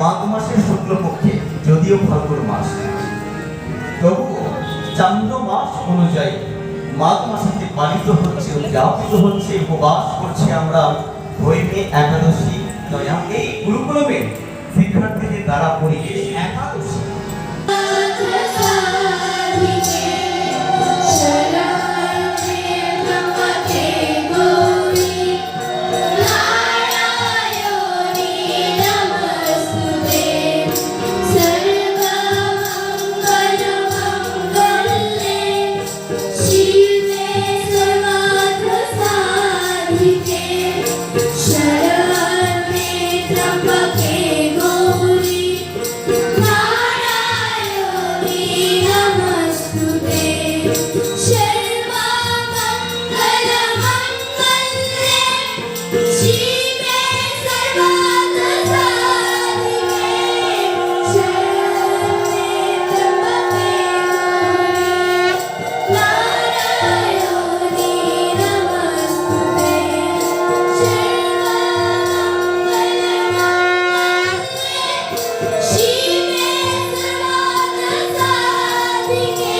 মাঘ মাসের শুক্লপক্ষে যদিও ফাল্গুন মাস। তবুও চান্দ মাস অনুযায়ী মাঘ মাসে পালিত হচ্ছে উদযাপিত হচ্ছে, উপবাস করছি আমরা হৈমে একাদশী এই গুরুকুলমে শিক্ষার্থীদের দ্বারা একাদশী Yeah.